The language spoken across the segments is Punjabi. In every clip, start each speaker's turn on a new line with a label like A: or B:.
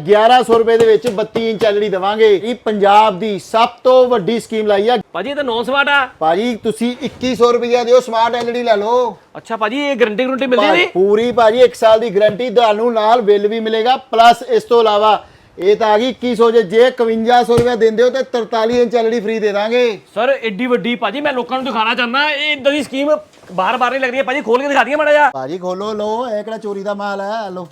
A: 1100 ਰੁਪਏ ਦੇ ਵਿੱਚ 32 ਇੰਚ ਐਲਈਡੀ ਦਵਾਂਗੇ। ਇਹ ਪੰਜਾਬ ਦੀ ਸਭ ਤੋਂ ਵੱਡੀ ਸਕੀਮ ਲਾਈ ਆ।
B: ਭਾਜੀ ਇਹ ਤਾਂ ਨੌਨ ਸਮਾਰਟ ਆ।
A: ਭਾਜੀ ਤੁਸੀਂ 2100 ਰੁਪਏ ਦਿਓ ਸਮਾਰਟ ਐਲਈਡੀ ਲੈ ਲਓ।
B: ਅੱਛਾ ਭਾਜੀ ਇਹ ਗਰੰਟੀ ਗਰੰਟੀ ਮਿਲਦੀ ਨਹੀਂ
A: ਪੂਰੀ ਭਾਜੀ 1 ਸਾਲ ਦੀ ਗਾਰੰਟੀ ਤੁਹਾਨੂੰ ਨਾਲ ਬਿੱਲ ਵੀ ਮਿਲੇਗਾ। ਪਲੱਸ ਇਸ ਤੋਂ ਇਲਾਵਾ ਇਹ ਤਾਂ ਆ ਗਈ 2100 ਜੇ ਜੇ 5100 ਰੁਪਏ ਦਿੰਦੇ ਹੋ ਤੇ 43 ਇੰਚ ਐਲਈਡੀ ਫ੍ਰੀ ਦੇ ਦਾਂਗੇ।
B: ਸਰ ਏਡੀ ਵੱਡੀ ਭਾਜੀ ਮੈਂ ਲੋਕਾਂ ਨੂੰ ਦਿਖਾਣਾ ਚਾਹੁੰਦਾ ਇਹ ਇਦਾਂ ਦੀ ਸਕੀਮ ਬਾਰ-ਬਾਰ ਨਹੀਂ ਲੱਗਦੀ ਹੈ ਭਾਜੀ ਖੋਲ ਕੇ ਦਿਖਾ ਦਈਏ ਮਾੜਾ ਜਿਹਾ।
A: ਭਾਜੀ ਖੋਲੋ ਲੋ ਇਹ ਕਿਹੜਾ ਚੋਰੀ ਦਾ ਮਾਲ ਹੈ ਲੋ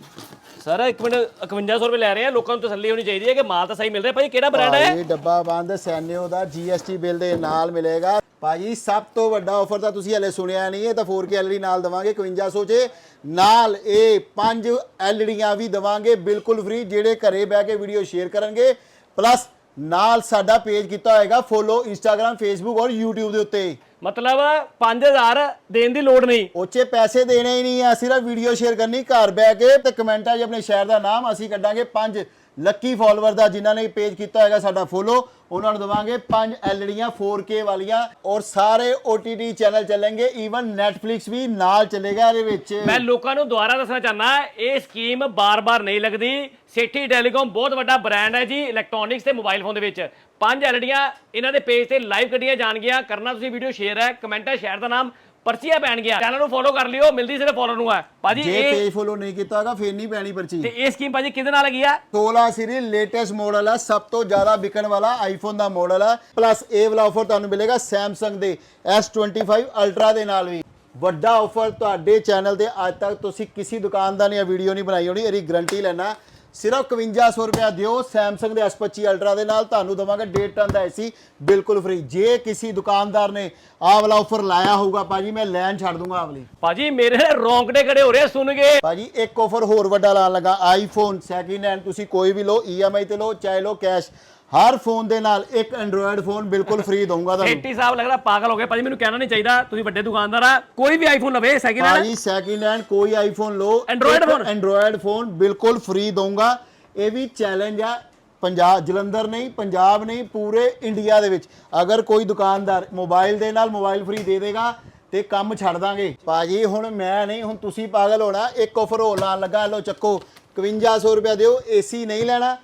B: ਸਰ, ਇੱਕ ਮਿੰਟ 5100 ਰੁਪਏ ਲੈ ਰਹੇ ਆ। ਲੋਕਾਂ ਨੂੰ ਤਸੱਲੀ ਹੋਣੀ ਚਾਹੀਦੀ ਹੈ ਕਿ ਮਾਲ ਤਾਂ ਸਹੀ ਮਿਲ ਰਿਹਾ। ਭਾਜੀ ਕਿਹੜਾ ਬ੍ਰਾਂਡ ਹੈ?
A: ਭਾਜੀ ਡੱਬਾ ਬੰਦ, ਸੈਨਿਓ ਦਾ GST ਬਿੱਲ ਦੇ ਨਾਲ ਮਿਲੇਗਾ। ਭਾਜੀ ਸਭ ਤੋਂ ਵੱਡਾ ਆਫਰ ਤਾਂ ਤੁਸੀਂ ਹਲੇ ਸੁਣਿਆ ਨਹੀਂ, ਇਹ ਤਾਂ 4K LED ਨਾਲ ਦਵਾਂਗੇ 5100 ਚ। ਨਾਲ ਇਹ ਪੰਜ ਐਲਈਡੀਆਂ ਵੀ ਦਵਾਂਗੇ, ਬਿਲਕੁਲ ਫ੍ਰੀ ਜਿਹੜੇ ਘਰੇ ਬਹਿ ਕੇ ਵੀਡੀਓ ਸ਼ੇਅਰ ਕਰਨਗੇ। ਪਲੱਸ ਨਾਲ ਸਾਡਾ ਪੇਜ ਕੀਤਾ ਹੋਏਗਾ ਫੋਲੋ ਇੰਸਟਾਗ੍ਰam ਫੇਸਬੁੱਕ ਔਰ YouTube ਦੇ ਉੱਤੇ।
B: ਮਤਲਬ 5000 ਦੇਣ ਦੀ ਲੋੜ ਨਹੀਂ।
A: ਉੱਚੇ ਪੈਸੇ ਦੇਣੇ ਹੀ ਨਹੀਂ ਆ ਸਿਰਫ ਵੀਡੀਓ ਸ਼ੇਅਰ ਕਰਨੀ ਘਰ ਬਹਿ ਕੇ ਤੇ ਕਮੈਂਟਾਂ 'ਚ ਆਪਣੇ ਸ਼ਹਿਰ ਦਾ ਨਾਮ ਅਸੀਂ ਕੱਢਾਂਗੇ ਪੰਜ। ਲੱਕੀ ਫਾਲੋਅਰ ਦਾ ਜਿਨ੍ਹਾਂ ਨੇ ਪੇਜ ਕੀਤਾ ਹੈਗਾ ਸਾਡਾ ਫੋਲੋ ਉਹਨਾਂ ਨੂੰ ਦਵਾਂਗੇ ਪੰਜ ਐਲਈਡੀਆਂ 4K ਵਾਲੀਆਂ ਔਰ ਸਾਰੇ OTT ਚੈਨਲ ਚੱਲਣਗੇ ਈਵਨ Netflix ਵੀ ਨਾਲ ਚੱਲੇਗਾ ਇਹਦੇ ਵਿੱਚ।
B: ਮੈਂ ਲੋਕਾਂ ਨੂੰ ਦੁਬਾਰਾ ਦੱਸਣਾ ਚਾਹੁੰਦਾ, ਇਹ ਸਕੀਮ ਬਾਰ-ਬਾਰ ਨਹੀਂ ਲੱਗਦੀ। ਸੇਠੀ ਟੈਲੀਕਾਮ ਬਹੁਤ ਵੱਡਾ ਬ੍ਰਾਂਡ ਹੈ ਜੀ ਇਲੈਕਟ੍ਰੋਨਿਕਸ ਤੇ ਮੋਬਾਈਲ ਫੋਨ ਦੇ ਵਿੱਚ। ਪੰਜ ਐਲਡੀਆਂ ਇਹਨਾਂ ਦੇ ਪੇਜ ਤੇ ਲਾਈਵ ਕੱਢੀਆਂ ਜਾਣਗੀਆਂ। ਕਰਨਾ ਤੁਸੀਂ ਵੀਡੀਓ ਸ਼ੇਅਰ ਹੈ ਕਮੈਂਟ ਹੈ ਸ਼ੇਅਰ ਦਾ ਨਾਮ। ਪਰਚੀਆਂ ਪੈਣ ਗਿਆ। ਚੈਨਲ ਨੂੰ ਫੋਲੋ ਕਰ ਲਿਓ ਮਿਲਦੀ ਸਿਰਫ ਫੋਲੋ ਨੂੰ ਹੈ ਭਾਜੀ
A: ਜੇ
B: ਇਹ
A: ਪੇਜ ਫੋਲੋ ਨਹੀਂ ਕੀਤਾ ਹੈਗਾ ਫੇਰ ਨਹੀਂ ਪੈਣੀ ਪਰਚੀ।
B: ਤੇ ਇਹ ਸਕੀਮ ਭਾਜੀ ਕਿਹਦੇ ਨਾਲ ਹੈਗੀ ਆ?
A: 16 ਸੀਰੀਜ਼ ਲੇਟੈਸਟ ਮਾਡਲ ਹੈ ਸਭ ਤੋਂ ਜ਼ਿਆਦਾ ਵਿਕਣ ਵਾਲਾ ਆਈਫੋਨ ਦਾ ਮਾਡਲ ਹੈ ਪਲੱਸ ਇਹ ਵਾਲਾ ਆਫਰ ਤੁਹਾਨੂੰ ਮਿਲੇਗਾ Samsung ਦੇ S25 Ultra ਦੇ ਨਾਲ ਵੀ। ਵੱਡਾ ਆਫਰ ਤੁਹਾਡੇ ਚੈਨਲ ਤੇ ਅੱਜ ਤੱਕ ਤੁਸੀਂ ਕਿਸੇ ਦੁਕਾਨਦਾਰ ਨੇ ਵੀਡੀਓ ਨਹੀਂ ਬਣਾਈ ਹੋਣੀ ਇਹਦੀ ਗਾਰੰਟੀ ਲੈਣਾ। ਸਿਰਫ 5100 ਰੁਪਇਆ ਦਿਓ Samsung ਦੇ S25 Ultra ਦੇ ਨਾਲ ਤੁਹਾਨੂੰ ਦਵਾਂਗੇ 1.5 ਟਨ ਦਾ ਏਸੀ ਬਿਲਕੁਲ ਫ੍ਰੀ ਜੇ ਕਿਸੇ ਦੁਕਾਨਦਾਰ ਨੇ ਆਹ ਵਾਲਾ ਆਫਰ ਲਾਇਆ ਹੋਊਗਾ ਭਾਜੀ ਮੈਂ ਲੈਣ ਛੱਡ ਦੂੰਗਾ ਆਵਲੀ
B: ਭਾਜੀ ਮੇਰੇ ਰੌਂਗਟੇ ਖੜੇ ਹੋ ਰਹੇ ਸੁਣ ਕੇ।
A: ਭਾਜੀ ਇੱਕ ਆਫਰ ਹੋਰ ਵੱਡਾ ਲਾਣ ਲੱਗਾ ਆਈਫੋਨ ਸੈਕਿੰਡ ਹੈਂਡ ਤੁਸੀਂ ਕੋਈ ਵੀ ਲਓ EMI ਤੇ ਲਓ ਚਾਹੇ ਲਓ ਕੈਸ਼ ਹਰ ਫੋਨ ਦੇ ਨਾਲ ਇੱਕ ਐਂਡਰੋਇਡ ਫੋਨ ਬਿਲਕੁਲ ਫ੍ਰੀ ਦਊਂਗਾ ਤੁਹਾਨੂੰ।
B: ਸੇਠੀ ਸਾਹਿਬ ਲੱਗਦਾ ਪਾਗਲ ਹੋ ਗਏ। ਭਾਜੀ ਮੈਨੂੰ ਕਹਿਣਾ ਨਹੀਂ ਚਾਹੀਦਾ ਤੁਸੀਂ ਵੱਡੇ ਦੁਕਾਨਦਾਰ ਆ ਕੋਈ ਵੀ ਆਈਫੋਨ ਲਵੇ ਸੈਕਿੰਡ ਹੈਂਡ
A: ਭਾਜੀ ਸੈਕਿੰਡ ਹੈਂਡ ਕੋਈ ਆਈਫੋਨ ਲਓ
B: Android phone?
A: ਐਂਡਰੋਇਡ ਫੋਨ ਬਿਲਕੁਲ ਫ੍ਰੀ ਦਊਂਗਾ। ਇਹ ਵੀ ਚੈਲੰਜ ਆ ਪੰਜਾਬ ਜਲੰਧਰ ਨਹੀਂ ਪੰਜਾਬ ਨਹੀਂ ਪੂਰੇ ਇੰਡੀਆ ਦੇ ਵਿੱਚ। ਅਗਰ ਕੋਈ ਦੁਕਾਨਦਾਰ ਮੋਬਾਈਲ ਦੇ ਨਾਲ ਮੋਬਾਈਲ ਫ੍ਰੀ ਦੇ ਦੇਗਾ ਤੇ ਕੰਮ ਛੱਡ ਦਾਂਗੇ। ਭਾਜੀ ਹੁਣ ਮੈਂ ਨਹੀਂ ਹੁਣ ਤੁਸੀਂ ਪਾਗਲ ਹੋਣਾ ਇੱਕ ਆਫਰ ਹੋਰ ਲਾਣ ਲੱਗਾ। ਲਓ ਚੱਕੋ 5100 ਰੁਪਏ ਦਿਓ ਏਸੀ ਨਹੀਂ ਲੈਣਾ।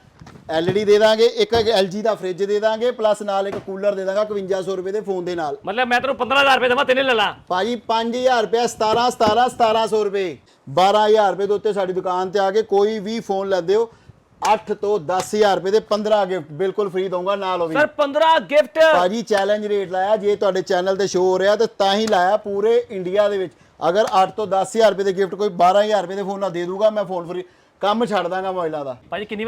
A: ਐਲਈਡੀ ਦੇ ਦਾਂਗੇ ਇੱਕ LG ਦਾ ਫ੍ਰਿਜ ਦੇ ਦਾਂਗੇ ਪਲੱਸ ਨਾਲ ਇੱਕ ਕੂਲਰ ਦੇ ਦਾਂਗਾ 5100 ਰੁਪਏ ਦੇ ਫੋਨ ਦੇ ਨਾਲ।
B: ਮਤਲਬ ਮੈਂ ਤੈਨੂੰ 15000 ਰੁਪਏ ਦੇਵਾਂ ਤੈਨੇ ਲੈ ਲਾ।
A: ਭਾਜੀ 5000 ਰੁਪਏ 17 17 1700 ਰੁਪਏ। 12000 ਰੁਪਏ ਦੇ ਉੱਤੇ ਸਾਡੀ ਦੁਕਾਨ ਤੇ ਆ ਕੇ ਕੋਈ ਵੀ ਫੋਨ ਲੈਂਦੇ ਹੋ 8 ਤੋਂ 10000 ਰੁਪਏ ਦੇ 15 ਗਿਫਟ ਬਿਲਕੁਲ ਫ੍ਰੀ ਦਊਂਗਾ ਨਾਲ ਉਹ ਵੀ।
B: ਸਰ 15 ਗਿਫਟ
A: ਭਾਜੀ ਚੈਲੰਜ ਰੇਟ ਲਾਇਆ ਜੇ ਤੁਹਾਡੇ ਚੈਨਲ ਤੇ ਸ਼ੋ ਹੋ ਰਿਹਾ ਤੇ ਤਾਂ ਹੀ ਲਾਇਆ ਪੂਰੇ ਇੰਡੀਆ ਦੇ ਵਿੱਚ। ਅਗਰ 8 ਤੋਂ 10000 ਰੁਪਏ ਦੇ ਗਿਫਟ ਕੋਈ 12000 ਰੁਪਏ ਦੇ ਫੋਨ ਨਾਲ ਦੇ ਦੂਗਾ ਮੈਂ ਫੋਨ ਫ੍ਰੀ ਕੰਮ ਛੱਡ ਦਾਂਗਾ ਮੋਬਾਈਲਾਂ ਦਾ।
B: ਭਾਜੀ ਕਿੰਨੀ